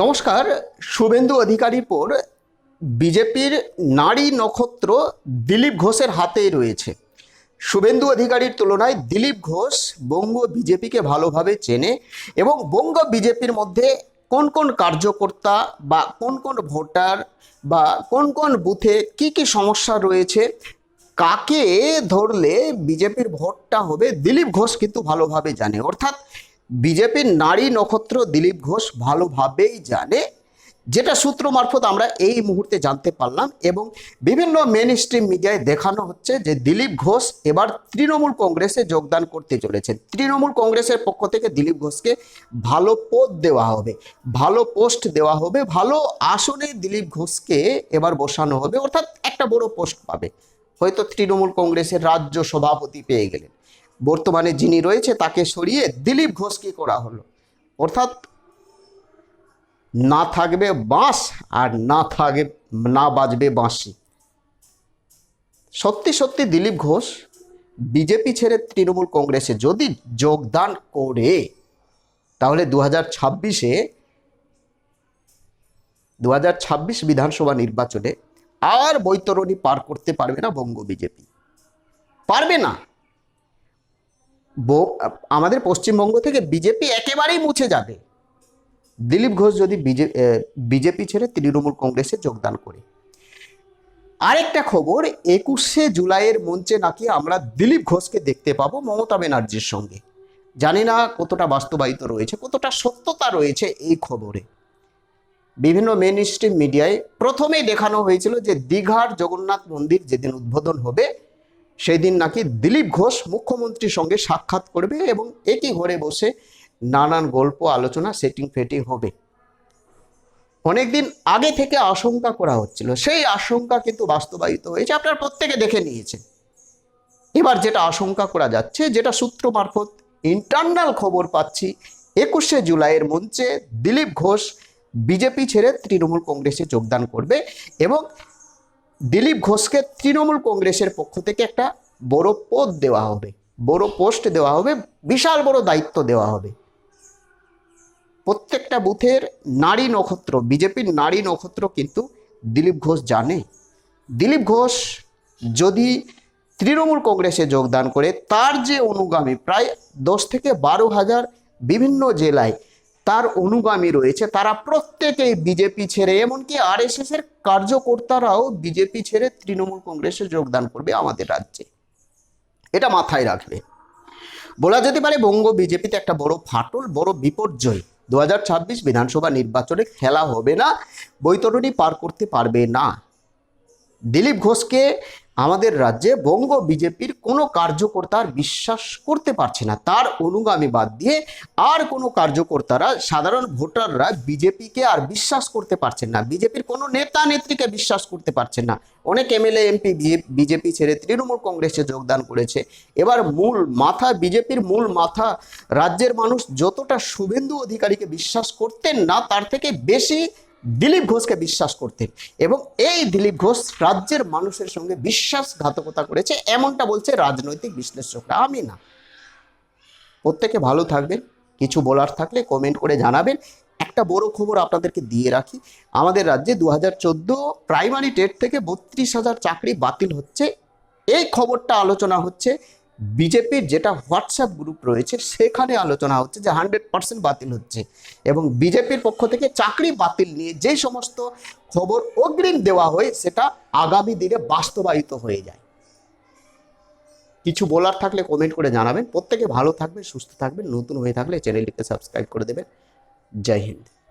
নমস্কার, শুভেন্দু অধিকারীর পর বিজেপির নারী নক্ষত্র দিলীপ ঘোষের হাতেই রয়েছে। শুভেন্দু অধিকারীর তুলনায় দিলীপ ঘোষ বঙ্গ বিজেপিকে ভালোভাবে চেনে এবং বঙ্গ বিজেপির মধ্যে কোন কোন কার্যকর্তা বা কোন কোন ভোটার বা কোন কোন বুথে কি কি সমস্যা রয়েছে, কাকে ধরলে বিজেপির ভোটটা হবে, দিলীপ ঘোষ কিন্তু ভালোভাবে জানে। অর্থাৎ বিজেপির নারী নক্ষত্র দিলীপ ঘোষ ভালোভাবেই জানে, যেটা সূত্র মারফত আমরা এই মুহূর্তে জানতে পারলাম এবং বিভিন্ন মেন স্ট্রিম মিডিয়ায় দেখানো হচ্ছে যে দিলীপ ঘোষ এবার তৃণমূল কংগ্রেসে যোগদান করতে চলেছেন। তৃণমূল কংগ্রেসের পক্ষ থেকে দিলীপ ঘোষকে ভালো পদ দেওয়া হবে, ভালো পোস্ট দেওয়া হবে, ভালো আসনে দিলীপ ঘোষকে এবার বসানো হবে, অর্থাৎ একটা বড় পোস্ট পাবে। হয়তো তৃণমূল কংগ্রেসের রাজ্য সভাপতি পেয়ে গেলেন। বর্তমানে যিনি রয়েছে, তাকে সরিয়ে দিলীপ ঘোষকে করা হলো। অর্থাৎ না থাকবে বাঁশ আর না থাকবে, না বাজবে বাঁশি। সত্যি সত্যি দিলীপ ঘোষ বিজেপি ছেড়ে তৃণমূল কংগ্রেসে যদি যোগদান করে, তাহলে দু হাজার ছাব্বিশে দু হাজার ছাব্বিশ বিধানসভা নির্বাচনে আর বৈতরণী পার করতে পারবে না বঙ্গ বিজেপি। পারবে না। আমাদের পশ্চিমবঙ্গ থেকে বিজেপি একেবারেই মুছে যাবে। দিলীপ ঘোষ যদি বিজেপি ছেড়ে তৃণমূল কংগ্রেসে যোগদান করে। আরেকটা খবর, একুশে জুলাইয়ের মঞ্চে নাকি আমরা দিলীপ ঘোষকে দেখতে পাবো মমতা ব্যানার্জির সঙ্গে। জানি না কতটা বাস্তবায়িত রয়েছে, কতটা সত্যতা রয়েছে এই খবরে। বিভিন্ন মেন স্ট্রিম মিডিয়ায় প্রথমেই দেখানো হয়েছিল যে দীঘার জগন্নাথ মন্দির যেদিন উদ্বোধন হবে সেই দিন নাকি দিলীপ ঘোষ মুখ্যমন্ত্রীর সঙ্গে সাক্ষাৎ করবে এবং একই ঘরে বসে নানান গল্প, আলোচনা সেটিং ফেটিং হবে। অনেকদিন আগে থেকে আশঙ্কা করা হচ্ছিল। সেই আশঙ্কা কিন্তু বাস্তবায়িত হয়েছে, আপনার প্রত্যেকে দেখে নিয়েছেন। এবার যেটা আশঙ্কা করা যাচ্ছে, যেটা সূত্র মারফত ইন্টারনাল খবর পাচ্ছি, একুশে জুলাইয়ের মঞ্চে দিলীপ ঘোষ বিজেপি ছেড়ে তৃণমূল কংগ্রেসে যোগদান করবে এবং দিলীপ ঘোষকে তৃণমূল কংগ্রেসের পক্ষ থেকে একটা বড় পদ দেওয়া হবে, বড় পোস্ট দেওয়া হবে, বিশাল বড় দায়িত্ব দেওয়া হবে। প্রত্যেকটা বুথের নারী নক্ষত্র, বিজেপির নারী নক্ষত্র কিন্তু দিলীপ ঘোষ জানে। দিলীপ ঘোষ যদি তৃণমূল কংগ্রেসে যোগদান করে, তার যে অনুগামী, প্রায় দশ থেকে বারো হাজার বিভিন্ন জেলায় তার অনুগামী রয়েছে। তারা প্রত্যেকেই বিজেপি ছেড়ে, এমনকি আর এস এর কার্যকর্তারাও বিজেপি ছেড়ে তৃণমূল কংগ্রেসে যোগদান করবে আমাদের রাজ্যে। এটা মাথায় রাখবে। বলা যেতে পারে বঙ্গ বিজেপিতে একটা বড় ফাটল, বড় বিপর্যয়। দু হাজার ছাব্বিশ বিধানসভা নির্বাচনে খেলা হবে না, বৈতরণী পার করতে পারবে না। দিলীপ ঘোষকে আমাদের রাজ্যে বঙ্গ বিজেপির কোনো কার্যকর্তার বিশ্বাস করতে পারছে না। তার অনুগামী বাদ দিয়ে আর কোনো কার্যকর্তারা, সাধারণ ভোটাররা বিজেপিকে আর বিশ্বাস করতে পারছেন না। বিজেপির কোনো নেতা নেত্রীকে বিশ্বাস করতে পারছেন না। অনেক এমএলএ, এমপি বিজেপি ছেড়ে তৃণমূল কংগ্রেসে যোগদান করেছে। এবার মূল মাথা, বিজেপির মূল মাথা, রাজ্যের মানুষ যতটা শুভেন্দু অধিকারীকে বিশ্বাস করতেন না, তার থেকে বেশি দিলীপ ঘোষকে বিশ্বাস করতেন এবং এই দিলীপ ঘোষ রাজ্যের মানুষের সঙ্গে বিশ্বাসঘাতকতা করেছে, এমনটা বলছে রাজনৈতিক বিশ্লেষকরা। আমি না। প্রত্যেকে ভালো থাকবেন, কিছু বলার থাকলে কমেন্ট করে জানাবেন। একটা বড় খবর আপনাদেরকে দিয়ে রাখি, আমাদের রাজ্যে দু হাজার চোদ্দ প্রাইমারি টেট থেকে বত্রিশ হাজার চাকরি বাতিল হচ্ছে। এই খবরটা আলোচনা হচ্ছে বিজেপির যেটা হোয়াটসঅ্যাপ গ্রুপ রয়েছে, সেখানে আলোচনা হচ্ছে যে হান্ড্রেড পার্সেন্ট বাতিল হচ্ছে এবং বিজেপির পক্ষ থেকে চাকরি বাতিল নিয়ে যে সমস্ত খবর অগ্রিম দেওয়া হয়, সেটা আগামী দিনে বাস্তবায়িত হয়ে যায়। কিছু বলার থাকলে কমেন্ট করে জানাবেন। প্রত্যেকে ভালো থাকবেন, সুস্থ থাকবেন। নতুন হয়ে থাকলে চ্যানেলটিকে সাবস্ক্রাইব করে দেবেন। জয় হিন্দ।